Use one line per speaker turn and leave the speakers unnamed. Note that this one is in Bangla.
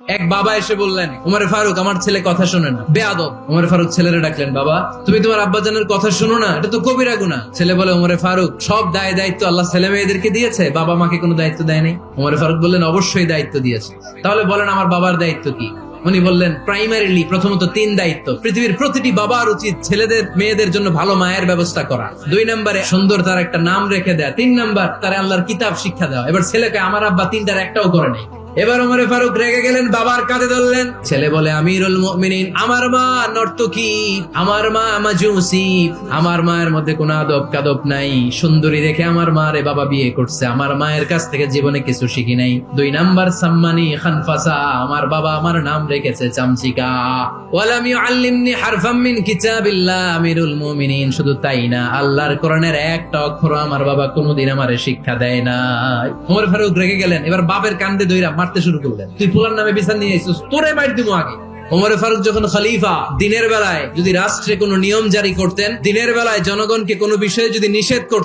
এক বাবা এসে বললেন, উমারে ফারুক, আমার ছেলে কথা শোনে না। বেয়াদব। উমারে ফারুক ছেলেরে ডাকলেন, বাবা, তুমি তোমার আব্বাজানের কথা শোনো না, এটা তো কবিরা গুণা ছেলে বলে, উমরে ফারুক, সব দায় দায়িত্ব আল্লাহ ছেলে মেয়েদেরকে দিয়েছে, বাবা মাকে কোনো দায়িত্ব দেয় নাই? উমরে ফারুক বললেন, অবশ্যই দায়িত্ব দিয়েছে। তাহলে বলেন, আমার বাবার দায়িত্ব কি? উনি বললেন প্রাইমারিলি প্রথমত তিন দায়িত্ব। পৃথিবীর প্রতিটি বাবার উচিত ছেলেদের, মেয়েদের জন্য ভালো মায়ের ব্যবস্থা করা। দুই নম্বরে, সুন্দর তার একটা নাম রেখে দেয়া। তিন নাম্বার, তার আল্লাহর কিতাব শিক্ষা দেওয়া। এবার ছেলেকে আমার আব্বা তিনটার একটাও করে নাই। এবার ওমরে ফারুক রেগে গেলেন, বাবার কাঁধে ধরলেন। ছেলে বলে, আমিরুল মুমিনিন, আমার মা নর্তকী, আমার মা মাজুসি, আমার মায়ের মধ্যে কোনো আদব কাদব নাই। সুন্দরী দেখে আমার মা রে বাবা বিয়ে করছে। আমার মায়ের কাছ থেকে জীবনে কিছু শিখি নাই। দুই নাম্বার সাম্মানি খানফাসা, আমার বাবা আমার নাম রেখেছে চামচিকা। ওয়ালাম ইউআল্লিমনি হারফাম মিন কিতাবিল্লাহ, আমিরুল মুমিনিন, শুধু তাই না, আল্লাহর কোরআনের একটা অক্ষর আমার বাবা কোনোদিন আমারে শিক্ষা দেয় না ওমর ফারুক রেগে গেলেন। এবার বাপের কান্দে দইরা মারতে শুরু করলেন। তুই পোলার নামে বিচার নিয়ে আসছিস তোরে বাইর দিব আগে। ওমর ফারুক যখন খলিফা, দিনের বেলায় যদি রাষ্ট্রে কোনো নিয়ম জারি করতেন, দিনের বেলায় জনগণকে কোনো বিষয়ে যদি নিষেধ করতেন